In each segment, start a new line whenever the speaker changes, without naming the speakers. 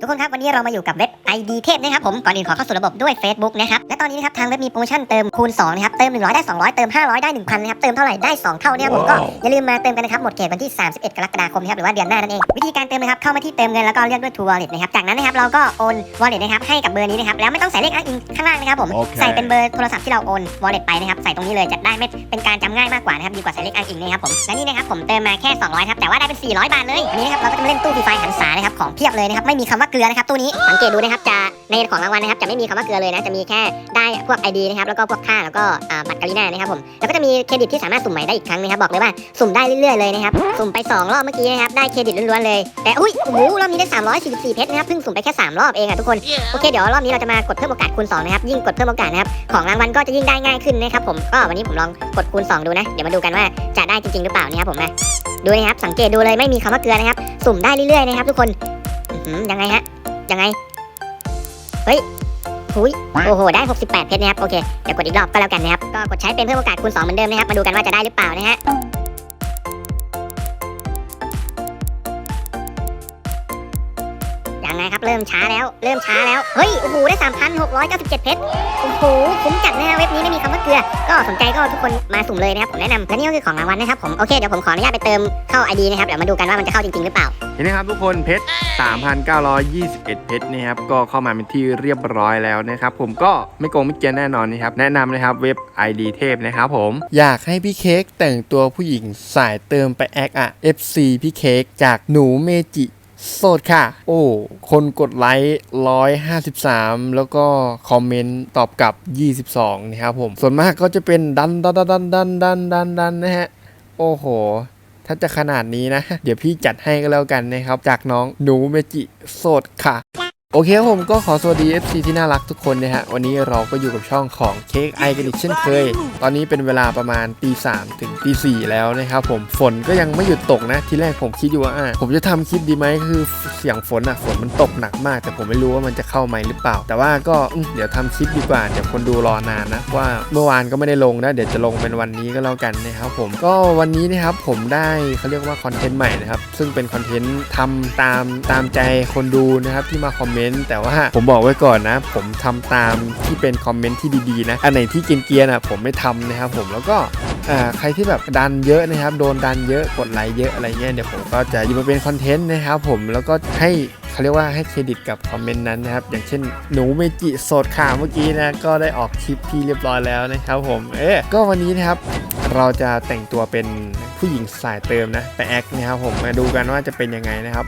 ทุกคนครับวันนี้เรามาอยู่กับเว็บ ID เทพนะครับผมก่อนอื่นขอเข้าสู่ระบบด้วย Facebook นะครับและตอนนี้นะครับทางเว็บมีโปรโมชั่นเติมคูณ2นะครับเติม 100 ได้ 200 เติม 500 ได้ 1,000นะครับเติมเท่าไหร่ได้ 2 เท่านะครับผมก็อย่าลืมมาเติมกันนะครับหมดเขตวันที่ 31 กรกฎาคมนะครับหรือว่าเดือนหน้านั่นเองวิธีการเติมนะครับเข้ามาที่เติมเงินแล้วก็เลือกด้วย True Wallet นะครับจากนั้นนะครับเราก็โอน Wallet นะครับให้กับเบอร์นี้นะครับแล้วไม่ต้องใส่เลขอ้างอิงข้างล่างนะครับผม
โอเค
ใส่เป็นเบอร์โทรศัพท์ที่เราโอน Wallet ไปนะครับใส่ตรงนี้เลยจะได้ไม่เป็นการจำง่ายมากกว่านะครับดีกว่าใส่เลขอ้างอิงนะครับผมและนี่นะครับผมเติมมาแค่ 200ครับแต่ว่าได้เป็น 400 บาทเลยอันนี้นะครับเราก็จะมาเล่นตู้ฟรีไฟหันษานะครับของเพียบเลยนะครับไม่มีคำว่าเกลือนะครับตู้นี้สังเกตดูนะครับจะในของรางวัลนะครับจะไม่มีคำว่าเกลือเลยนะจะมีแค่ได้พวก ID นะครับแล้วก็พวกค่าแล้วก็อ่าบัตรกาลิน่านะครับผมแล้วก็จะมีเครดิตที่สามารถสุ่มใหม่ได้อีกครั้งนะครับบอกเลยว่าสุ่มได้เรื่อยๆเลยนะครับสุ่มไปสองรอบเมื่อกี้นะครับได้เครดิตล้วนๆเลยแต่อุ้ยโอ้โหรอบนี้ได้ 344 เพชรนะครับเพิ่งสุ่มไปแค่สามรอบเองอะทุกคนโอเคเดี๋ยวรอบนี้เราจะมากดเพิ่มโอกาสคูณ2นะครับยิ่งกดเพิ่มโอกาสนะครับของรางวัลก็จะยิ่งได้ง่ายขึ้นนะครับผมก็วันนี้ผมลองกดคูณ 2 ดูนะ เดี๋ยวมาดูกันว่าจะได้จริงๆหรือเปล่านะครับผมนะดูนะครับสังเกตดูเลยไม่มีคำว่าเกลือนะครับสุ่มได้เรื่อยๆนะครับทุกคนอื้อหือ ยังไงฮะ ยังไง เฮ้ยหุยโอ้โห ได้ 68 เพชรนะครับ โอเค เดี๋ยวกดอีกรอบก็แล้วกันนะครับ ก็กดใช้เป็นเพิ่มโอกาสคูณ2เหมือนเดิมนะครับ มาดูกันว่าจะได้หรือเปล่านะฮะ รับเริ่มช้าแล้ว เริ่มช้าแล้ว เฮ้ย โอ้โห ได้ 3,697 เพชร โอ้โห คุ้มจัดนะฮะเว็บนี้ไม่มีคำว่าเกลือ ก็สนใจก็ทุกคนมาสุ่มเลยนะครับ ผมแนะนำและนี่ก็คือของรางวัลนะครับผม โอเค เดี๋ยวผมขออนุญาตไปเติมเข้า ID นะครับ เดี๋ยวมาดูกันว่ามันจะเข้าจริงๆหรือเปล่า
เห็นไหมครับทุกคนเพชร 3,921 เพชรนะครับก็เข้ามาเป็นที่เรียบร้อยแล้วนะครับผมก็ไม่โกงไม่เกียนแน่นอนนะครับแนะนำนะครับเว็บ ID เทพนะครับผม
อยากให้พี่เค้กแต่งตัวผู้หญิงสายเติมไปแอคอะ FC พี่เค้กจากหนูเมจิ โสดค่ะ โอ้ คนกดไลค์153แล้วก็คอมเมนต์ตอบกลับ22นะครับผม ส่วนมากก็จะเป็นดันดันดันดันดันดันดันนะฮะ โอ้โห ถ้าจะขนาดนี้นะ เดี๋ยวพี่จัดให้ก็แล้วกันนะครับ จากน้องหนูเมจิโสดค่ะ โอเคครับผมก็ขอสวัสดี FC ที่น่ารักทุกคนนะฮะ วันนี้เราก็อยู่กับช่องของเค้กไอกันอีกเช่นเคย ตอนนี้เป็นเวลาประมาณตีสามถึงตีสี่แล้วนะครับผมฝนก็ยังไม่หยุดตกนะ ทีแรกผมคิดอยู่ว่าอะผมจะทำคลิปดีไหมคือเสียงฝนอะฝนมันตกหนักมาก แต่ผมไม่รู้ว่ามันจะเข้าไหมหรือเปล่า แต่ว่าก็เดี๋ยวทำคลิปดีกว่าเดี๋ยวคนดูรอนานนะว่าเมื่อวานก็ไม่ได้ลงนะเดี๋ยวจะลงเป็นวันนี้ก็แล้วกันนะครับผมก็วันนี้นะครับผมได้เขาเรียกว่าคอนเทนต์ใหม่นะครับซึ่งเป็นคอนเทนต์ทำตามตามใจคนดูนะครับที่มาคอมเมนต์ แต่ว่าผมบอกไว้ก่อนนะ ผมทำตามที่เป็นคอมเมนต์ที่ดีๆนะ อันไหนที่เกรียนๆอะผมไม่ทำนะครับผมแล้วก็อ่าใครที่แบบดันเยอะนะครับ โดนดันเยอะกดไลค์เยอะอะไรเงี้ยเดี๋ยวผมก็จะหยิบมาเป็นคอนเทนต์นะครับผมแล้วก็ให้เขาเรียกว่าให้เครดิตกับคอมเมนต์นั้นนะครับ อย่างเช่นหนูเมจิโสดข่าวเมื่อกี้นะก็ได้ออกคลิปที่เรียบร้อยแล้วนะครับผมเอ๊ก็วันนี้นะครับเราจะแต่งตัวเป็นผู้หญิงสายเติมนะไปแอคนะครับผมมาดูกันว่าจะเป็นยังไงนะครับ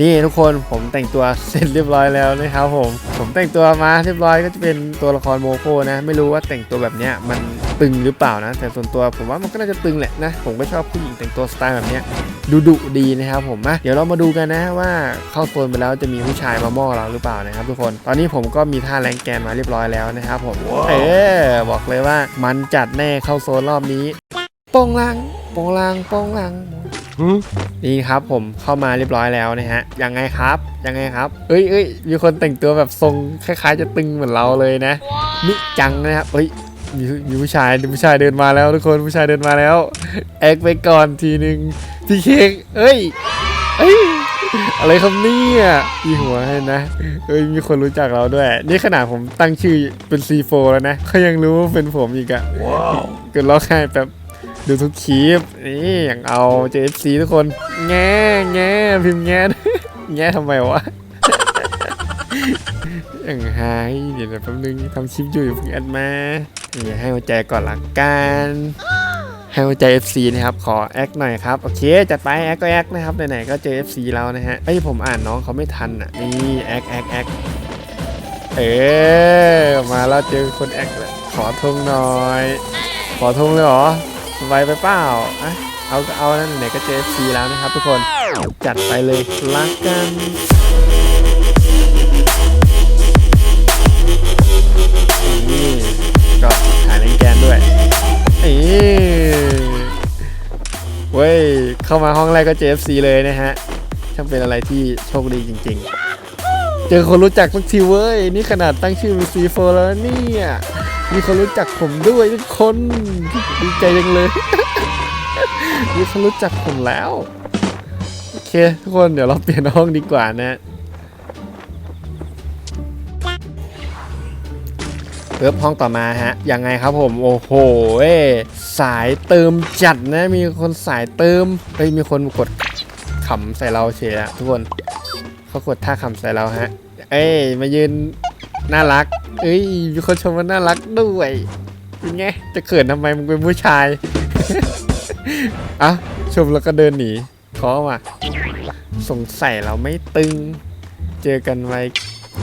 นี่ทุกคนผมแต่งตัวเสร็จเรียบร้อยแล้วนะครับผมผมแต่งตัวมาเรียบร้อยก็จะเป็นตัวละครโมโคนะ ไม่รู้ว่าแต่งตัวแบบเนี้ยมันตึงหรือเปล่านะ แต่ส่วนตัวผมว่ามันก็น่าจะตึงแหละนะผมก็ชอบผู้หญิงแต่งตัวสไตล์แบบเนี้ยดูดุดีนะครับผมนะเดี๋ยวเรามาดูกันนะว่าเข้าโซนไปแล้วจะมีผู้ชายมาม่อเราหรือเปล่านะครับทุกคนตอนนี้ผมก็มีท่าแรงแกนมาเรียบร้อยแล้วนะครับผมเออบอกเลยว่ามันจัดแน่เข้าโซนรอบนี้ โป้งลังโป้งลังโป้งลังนี่ครับผมเข้ามาเรียบร้อยแล้วนะฮะยังไงครับยังไงครับ เอ้ยเอ้ยมีคนแต่งตัวแบบทรงคล้าย ๆ จะตึงเหมือนเราเลยนะมิจังนะครับเอ้ยมีมีผู้ชายมีผู้ชายเดินมาแล้วทุกคนผู้ชายเดินมาแล้วแอคไปก่อนทีนึงพี่เค้กเอ้ยเอ้ยอะไรครับเนี่ยพี่หัวให้นะเอ้ยมีคนรู้จักเราด้วย นี่ขนาดผมตั้งชื่อเป็น C4 แล้วนะเขายังรู้ว่าเป็นผมอีกอะเกิดร้องไห้แบบ ดูทุกคลิปนี่อย่างเอา JFC ทุกคน แง่แง่พิมพ์แง่แง่ทำไมวะอย่างไฮเดี๋ยวแป๊บนึงทำคลิปอยู่อย่เพิ่งแอดมานี่ให้หัวใจก่อนละกันให้หัวใจ FC นะครับ ขอแอคหน่อยครับ โอเคจัดไปแอคก็แอคนะครับไหนๆก็เจอ FC แล้วนะฮะไอ้ผมอ่านน้องเขาไม่ทันอะนี่แอคแอคแอคเออมาแล้วเจอคนแอคแล้วขอทงหน่อย ขอทงเลยเหรอ ไวไปเปล่าอะเอาก็เอานั่นไหนก็เจอซีแล้วนะครับทุกคนจัดไปเลยละกันนี่ก็ถ่ายเลนแกนด้วยนี่เว้ย เข้ามาห้องแรกก็เจอ FC เลยนะฮะช่างเป็นอะไรที่โชคดีจริง ๆ เจอคนรู้จักสักทีเว้ย นี่ขนาดตั้งชื่อเป็น C4 แล้วเนี่ย มีคนรู้จักผมด้วยทุกคนดีใจจังเลย มีคนรู้จักผมแล้ว โอเค ทุกคนเดี๋ยวเราเปลี่ยนห้องดีกว่านะเพิ่มห้องต่อมาฮะ ยังไงครับผม โอ้โหสายเติมจัดนะ มีคนสายเติม เฮ้ย มีคนกดขำใส่เราเฉยอะทุกคน เขากดท่าขำใส่เราฮะ เอ้ย มายืนน่ารัก เอ้ยมีคนชมว่าน่ารักด้วยเป็นไงจะเขินทำไมมึงเป็นผู้ชาย อะชมแล้วก็เดินหนีท้อว่ะสงสัยเราไม่ตึง เจอกันไว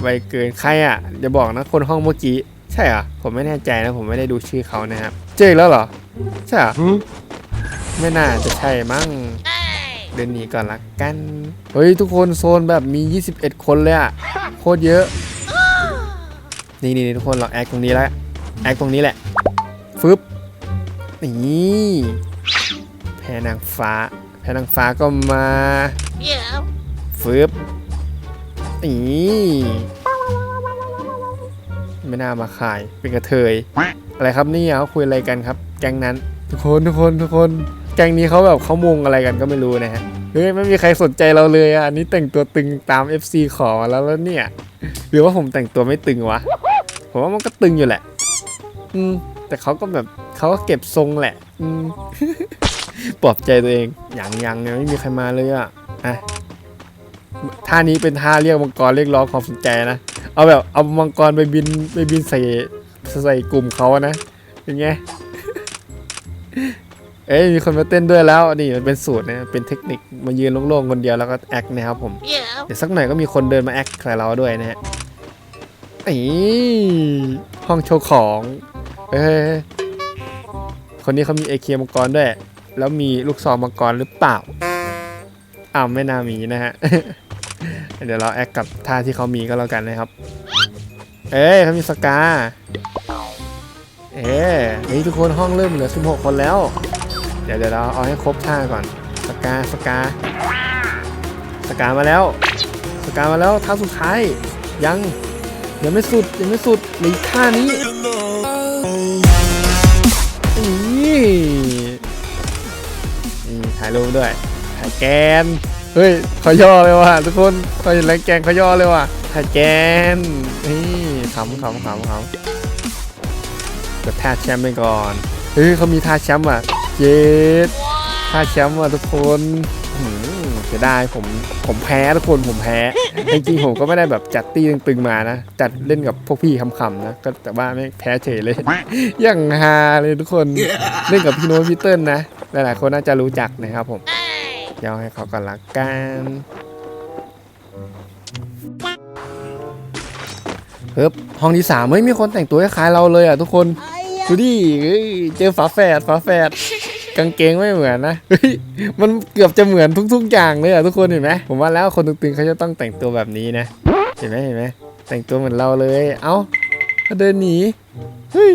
ไวเกินใครอะอย่าบอกนะคนห้องเมื่อกี้ ใช่เหรอผมไม่แน่ใจนะผมไม่ได้ดูชื่อเขานะครับ เจออีกแล้วเหรอ ใช่เหรอไม่น่าจะใช่มั้งเดินหนีก่อนละกัน เฮ้ยทุกคนโซนแบบมี 21 คนเลยอะโคตรเยอะ นี่นี่ทุกคนเราแอคตรงนี้แล้วแอคตรงนี้แหละฟึบนี่แพนางฟ้า แพนางฟ้าก็มาฟึบนี่ไม่น่ามาขายเป็นกระเทย อะไรครับนี่เขาคุยอะไรกันครับ แก๊งนั้น ทุกคนทุกคนทุกคน แก๊งนี้เขาแบบเขามงอะไรกันก็ไม่รู้นะฮะเฮ้ยไม่มีใครสนใจเราเลยอะอันนี้แต่งตัวตึงตาม FC ขอมาแล้วแล้วเนี่ย หรือว่าผมแต่งตัวไม่ตึงวะ ผมว่ามันก็ตึงอยู่แหละ อืม แต่เขาก็แบบเขาก็เก็บทรงแหละ อืมปลอบใจตัวเองยังยังยังไม่มีใครมาเลยอะอะท่านี้เป็นท่าเรียกมังกรเรียกร้องความสนใจนะ เอาแบบเอามังกรไปบินไปบินใส่ใส่กลุ่มเขาอะนะเป็นไงเอ้ยมีคนมาเต้นด้วยแล้วนี่มันเป็นสูตรนะเป็นเทคนิคมายืนโล่งๆคนเดียวแล้วก็แอคนะครับผม เดี๋ยวสักหน่อยก็มีคนเดินมาแอคใส่เราด้วยนะฮะ นี่ห้องโชว์ของ เอ้คนนี้เขามีเอเคมังกรด้วย แล้วมีลูกซองมังกรหรือเปล่าอ้าวไม่น่ามีนะฮะ เดี๋ยวเราแอคกับท่าที่เขามีก็แล้วกันนะครับ เอ้ยเขามีสกา เอ้ยนี่ทุกคนห้องเริ่มเหลือ 16 คนแล้ว เดี๋ยวเดี๋ยวเราเอาให้ครบท่าก่อน สกา สกา สกามาแล้ว สกามาแล้วท่าสุดท้าย ยัง ยังไม่สุดยังไม่สุดเหลืออีกท่านี้นี่นี่ถ่ายรูปด้วยถ่ายแกนเฮ้ยเขาย่อเลยว่ะทุกคนเขาเห็นแรงแกนเขาย่อเลยว่ะถ่ายแกนนี่ขำขำขำขำกดท่าแชมป์ไปก่อนเฮ้ยเขามีท่าแชมป์อะเย็ดท่าแชมป์อะทุกคนหืม เสียดายผมผมแพ้ทุกคนผมแพ้จริงๆผมก็ไม่ได้แบบจัดตีตึงๆมานะ จัดเล่นกับพวกพี่คำๆนะก็แต่ว่าไม่แพ้เฉยเลยอย่างฮาเลยทุกคนเล่นกับพี่โน้ตพี่เติ้ลนะหลายๆคนน่าจะรู้จักนะครับผมเดี๋ยวให้เขาก่อนละกันเฮ้ยห้องที่สามเฮ้ยมีคนแต่งตัวคล้ายๆเราเลยอะทุกคนดูดิเฮ้ยเจอฝาแฝดฝาแฝด กางเกงไม่เหมือนนะเฮ้ยมันเกือบจะเหมือนทุกๆอย่างเลยอะทุกคนเห็นไหมผมว่าแล้วคนตึงๆเขาจะต้องแต่งตัวแบบนี้นะ เห็นไหมเห็นไหมแต่งตัวเหมือนเราเลย เอ้าเขาเดินหนี เฮ้ย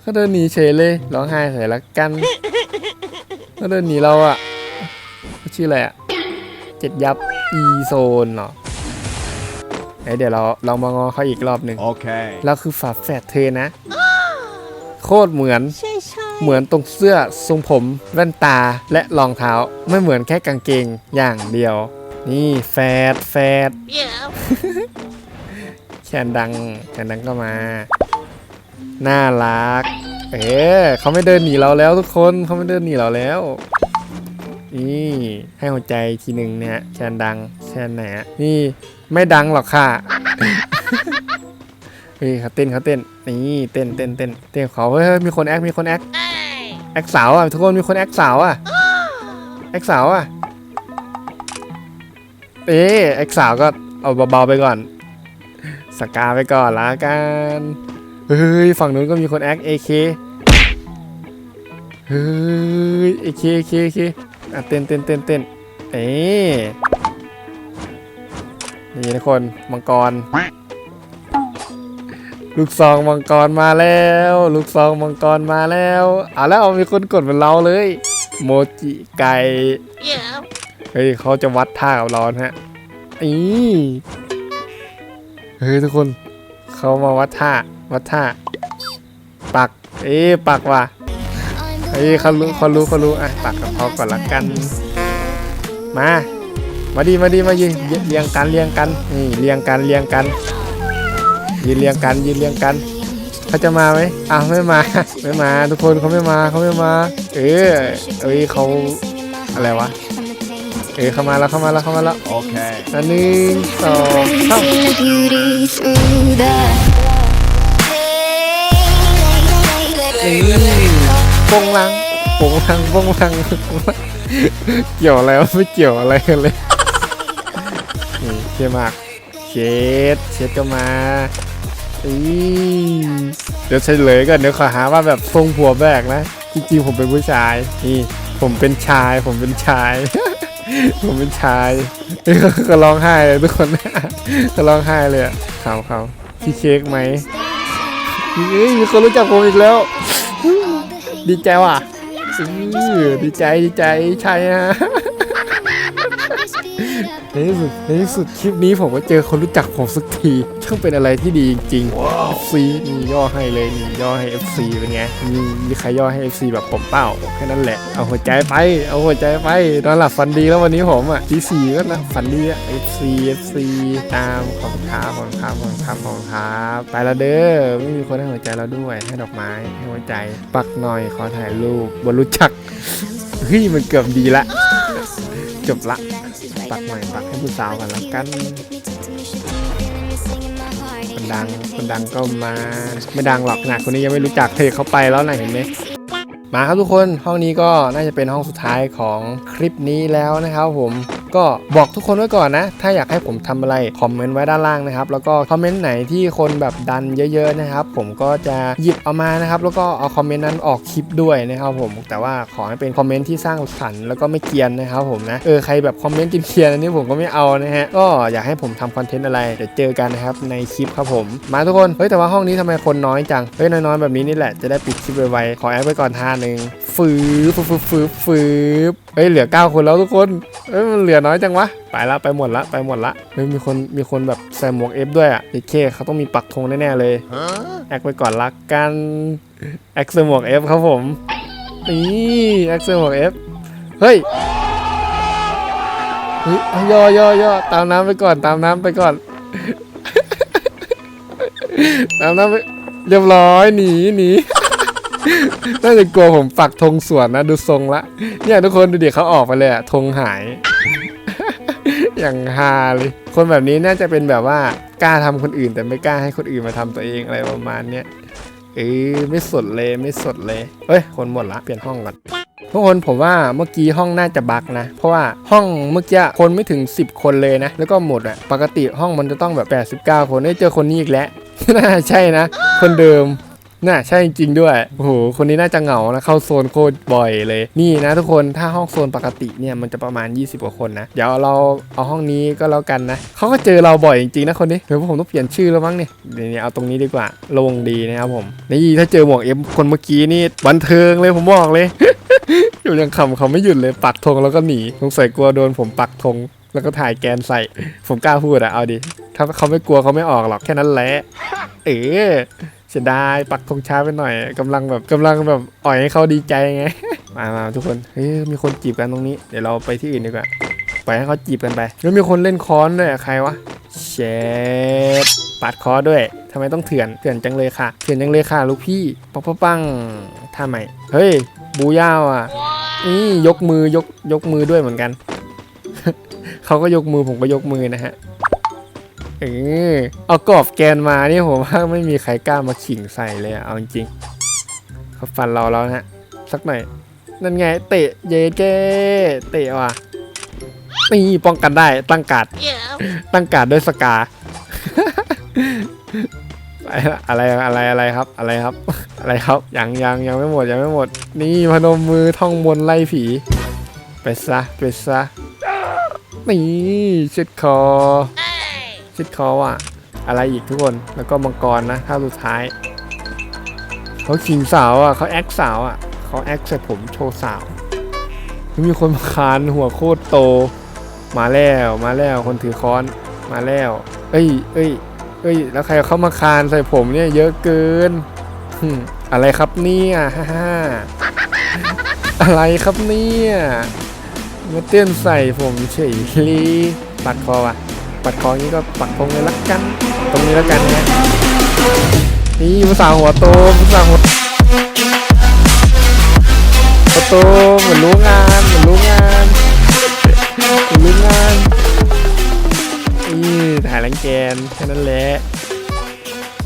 เขาเดินหนีเฉยเลยร้องไห้ใส่ละกันเขาเดินหนีเราอะเขาชื่ออะไรอะเจ็ดยับอีโซนเหรอเอ้ยเดี๋ยวเราเรามางอเขาอีกรอบหนึ่ง
Okay.
เราคือฝาแฝดเธอนะ โคตรเหมือน เหมือนตรงเสื้อทรงผมแว่นตาและรองเท้า ไม่เหมือนแค่กางเกงอย่างเดียว นี่แฟดแฟดแคนดังแคนดังก็มา น่ารัก เออเขาไม่เดินหนีเราแล้วทุกคนเขาไม่เดินหนีเราแล้วนี่ให้หัวใจทีหนึ่งเนี่ยแคนดังแคนไหนอะนี่ไม่ดังหรอกค่ะเฮ้ยเขาเต้นเขาเต้น นี่เต้นเต้นเต้นเต้นเขาเฮ้ยเฮ้ยมีคนแอค มีคนแอค แอคสาวอะทุกคนมีคนแอคสาวอะแอคสาวอะเอ๊ะแอคสาวก็เอาเบาๆไปก่อน สกาไปก่อนละกันเฮ้ยฝั่งนู้นก็มีคนแอคเอเคเฮ้ยเอเคเอเคเอเคอะเต้นเต้นเต้นเต้นเอ๊ะนี่ทุกคนมังกร ลูกซองมังกรมาแล้ว ลูกซองมังกรมาแล้วเอาแล้วมีคนกดเหมือนเราเลย โมจิไก่เฮ้ยเขาจะวัดท่ากับเรานะฮะอีเฮ้ยทุกคนเขามาวัดท่าวัดท่า ปัก เอ๊ะปักว่ะเฮ้ยเขารู้เขารู้เขารู้อะปักกับเขาก่อนละกัน มา มาดีมาดีมายืนเรียงกันเรียงกันนี่เรียงกันเรียงกัน ยืนเรียงกันยืนเรียงกันเขาจะมาไหมอ้าวไม่มาไม่มา ทุกคนเขาไม่มาเขาไม่มา เออเอ้ยเขาอะไรวะเออเข้ามาแล้วเข้ามาแล้วเข้ามาแล้ว
โอเค
อันหนึ่งสองสาม
the beauty through the
นี่ปงลังปงลังปงลังเกี่ยวอะไรวะไม่เกี่ยวอะไรกันเลยนี่เท่มากเช็ดเช็ดก็มา อีเดี๋ยวเฉลยก่อนเดี๋ยวขอหาว่าแบบทรงผัวแบกนะ จริงๆผมเป็นผู้ชาย นี่ ผมเป็นชาย ผมเป็นชาย ผมเป็นชายก็ร้องไห้เลยทุกคนก็ร้องไห้เลยอะเขาเขาพี่เค้กไหมเฮ้ยมีคนรู้จักผมอีกแล้ว ดีใจว่ะอื้อดีใจดีใจใช่ฮะ ในที่สุดในที่สุดคลิปนี้ผมก็เจอคนรู้จักผมสักทีช่างเป็นอะไรที่ดีจริงๆ FC นี่ย่อให้เลยนี่ย่อให้ FC เป็นไงมีมีใครย่อให้ FC แบบผมเปล่าแค่นั้นแหละเอาหัวใจไป เอาหัวใจไปนอนหลับฝันดีแล้ววันนี้ผมอะทีสี่ก็นะฝันดีอะ FC FC ตามขอบคุณครับขอบคุณครับขอบคุณครับขอบคุณครับไปแล้วเด้อไม่มีคนให้หัวใจเราด้วยให้ดอกไม้ให้หัวใจปักหน่อยขอถ่ายรูปบนรู้จักเฮ้ยมันเกือบดีละ จบละ ปักหน่อยปักให้ผู้สาวกันแล้วกันคนดังคนดังก็มาไม่ดังหรอกขนาดคนนี้ยังไม่รู้จักเธอเขาไปแล้วนะเห็นไหมมาครับทุกคนห้องนี้ก็น่าจะเป็นห้องสุดท้ายของคลิปนี้แล้วนะครับผม ก็บอกทุกคนไว้ก่อนนะ ถ้าอยากให้ผมทำอะไรคอมเมนต์ไว้ด้านล่างนะครับ แล้วก็คอมเมนต์ไหนที่คนแบบดันเยอะๆนะครับ ผมก็จะหยิบเอามานะครับ แล้วก็เอาคอมเมนต์นั้นออกคลิปด้วยนะครับผม แต่ว่าขอให้เป็นคอมเมนต์ที่สร้างสรรค์แล้วก็ไม่เกียนนะครับผมนะ เออใครแบบคอมเมนต์กินเกียนอันนี้ผมก็ไม่เอานะฮะ ก็อยากให้ผมทำคอนเทนต์อะไร เดี๋ยวเจอกันนะครับในคลิปครับผม มาทุกคน เฮ้ยแต่ว่าห้องนี้ทำไมคนน้อยจัง เฮ้ยน้อยๆแบบนี้นี่แหละจะได้ปิดคลิปไวๆ ขอแอปไว้ก่อนท่าหนึ่งฟืบฟืบฟืบฟืบเฮ้ยเหลือ 9 คนแล้วทุกคนเฮ้ยมันเหลือน้อยจังวะ ไปละไปหมดละไปหมดละเฮ้ยมีคนมีคนแบบใส่หมวกเอฟด้วยอะเอเคเขาต้องมีปักธงแน่ๆเลยแอคไปก่อนละกันแอคใส่หมวกเอฟครับผมนี่แอคใส่หมวกเอฟเฮ้ยเฮ้ยเอาย่อย่อย่อตามน้ำไปก่อนตามน้ำไปก่อนตามน้ำไปเรียบร้อยหนีหนีน่าจะกลัวผมปักธงสวนนะดูทรงละเนี่ยทุกคนดูดิเขาออกไปเลยอะธงหาย อย่างฮาเลย คนแบบนี้น่าจะเป็นแบบว่ากล้าทำคนอื่น แต่ไม่กล้าให้คนอื่นมาทำตัวเองอะไรประมาณเนี้ยเออไม่สดเลยไม่สดเลยเอ้ย คนหมดละเปลี่ยนห้องก่อนทุกคนผมว่าเมื่อกี้ห้องน่าจะบักนะ เพราะว่าห้องเมื่อกี้คนไม่ถึง 10 คนเลยนะ แล้วก็หมดอะปกติห้องมันจะต้องแบบ 89 คนได้ยเจอคนนี้อีกแล้วน่าใช่นะ คนเดิม น่าใช่จริงด้วยโอ้โหคนนี้น่าจะเหงานะเข้าโซนโคตรบ่อยเลย นี่นะทุกคนถ้าห้องโซนปกติเนี่ยมันจะประมาณ 20กว่าคนนะเดี๋ยวเราเอาห้องนี้ก็แล้วกันนะเขาก็เจอเราบ่อยจริงๆนะคนนี้เดี๋ยวผมต้องเปลี่ยนชื่อแล้วมั้งเนี่ยเดี๋ยวนี้เอาตรงนี้ดีกว่าลงดีนะครับผมนี่ถ้าเจอหมวกเอ็มคนเมื่อกี้นี่บันเทิงเลยผมบอกเลยอยู่ยังคำเขาไม่หยุดเลยปักธงแล้วก็หนีสงสัยกลัวโดนผมปักธงแล้วก็ถ่ายแกนใส่ ผมกล้าพูดอะเอาดิ ถ้าเขาไม่กลัวเขาไม่ออกหรอกแค่นั้นแหละ เออ เสียดายปักธงช้าไปหน่อยกำลังแบบกำลังแบบอ่อยให้เขาดีใจไง มามาทุกคนเฮ้ยมีคนจีบกันตรงนี้เดี๋ยวเราไปที่อื่นดีกว่าปล่อยให้เขาจีบกันไปแล้วมีคนเล่นค้อนด้วยใครวะเชดปาดคอด้วยทำไมต้องเถื่อนเถื่อนจังเลยค่ะเถื่อนจังเลยค่ะลูกพี่ปังปังปังท่าใหม่เฮ้ยบูย่าวอะนี่ยกมือยกยกมือด้วยเหมือนกัน เขาก็ยกมือผมก็ยกมือนะฮะ เออเอากรอบแกนมานี่ผมว่าไม่มีใครกล้ามาขิงใส่เลยอะเอาจริงเขาฟันเราแล้วนะฮะสักหน่อย นั่นไง เตะเยเกเตะว่ะนี่ป้องกันได้ตั้งการ์ดตั้งการ์ดด้วยสกาไปละอะไรอะไรอะไรครับอะไรครับ อะไรครับยังยังยังไม่หมดยังไม่หมด นี่พนมมือท่องบนไล่ผีไปซะไปซะนี่เช็ดคอ ชิดคอว่ะอะไรอีกทุกคนแล้วก็มังกรนะท่าสุดท้ายเขาขิงสาวอะเขาแอคสาวอะเขาแอคใส่ผมโชว์สาวมีคนมาคานหัวโคตรโต มาแล้วมาแล้วคนถือค้อนมาแล้ว เอ้ยเอ้ยเอ้ย แล้วใครเข้ามาคานใส่ผมเนี่ยเยอะเกินอะไรครับเนี่ยฮ่าฮ่าอะไรครับเนี่ยมาเต้นใส่ผมเฉยลีปัดคอว่ะ ปัดคออย่างนี้ก็ปักธงเลยละกัน ตรงนี้แล้วกันนะนี่ภาษาหัวโตภาษาหัวหัวโตเหมือนรู้งานเหมือนรู้งานเหมือนรู้งานนี่ถ่ายแรงแกนแค่นั้นแหละ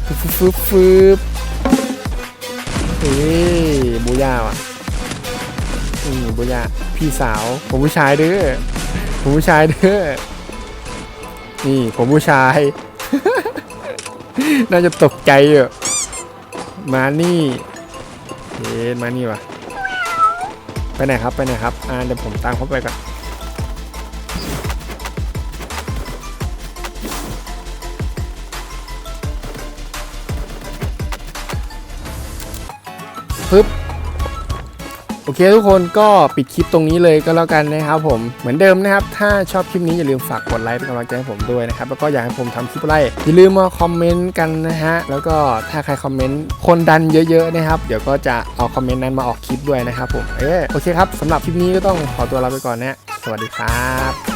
ฟึบฟึบฟึบเฮ้ยบูย่าว่ะอืมบูย่าพี่สาว ผมผู้ชายเด้อผมผู้ชายเด้อ นี่ผมผู้ชาย น่าจะตกใจอยู่ มานี่เอ๊ะมานี่วะไปไหนครับไปไหนครับ อ่าเดี๋ยวผมตามเขาไปก่อนปึ๊บ โอเคทุกคนก็ปิดคลิปตรงนี้เลยก็แล้วกันนะครับผมเหมือนเดิมนะครับ ถ้าชอบคลิปนี้อย่าลืมฝากกดไลค์เป็นกำลังใจให้ผมด้วยนะครับ แล้วก็อยากให้ผมทำคลิปอะไรอย่าลืมมาคอมเมนต์กันนะฮะแล้วก็ถ้าใครคอมเมนต์คนดันเยอะๆนะครับ เดี๋ยวก็จะเอาคอมเมนต์นั้นมาออกคลิปด้วยนะครับผมเออโอเคครับสำหรับคลิปนี้ก็ต้องขอตัวลาไปก่อนนะสวัสดีครับ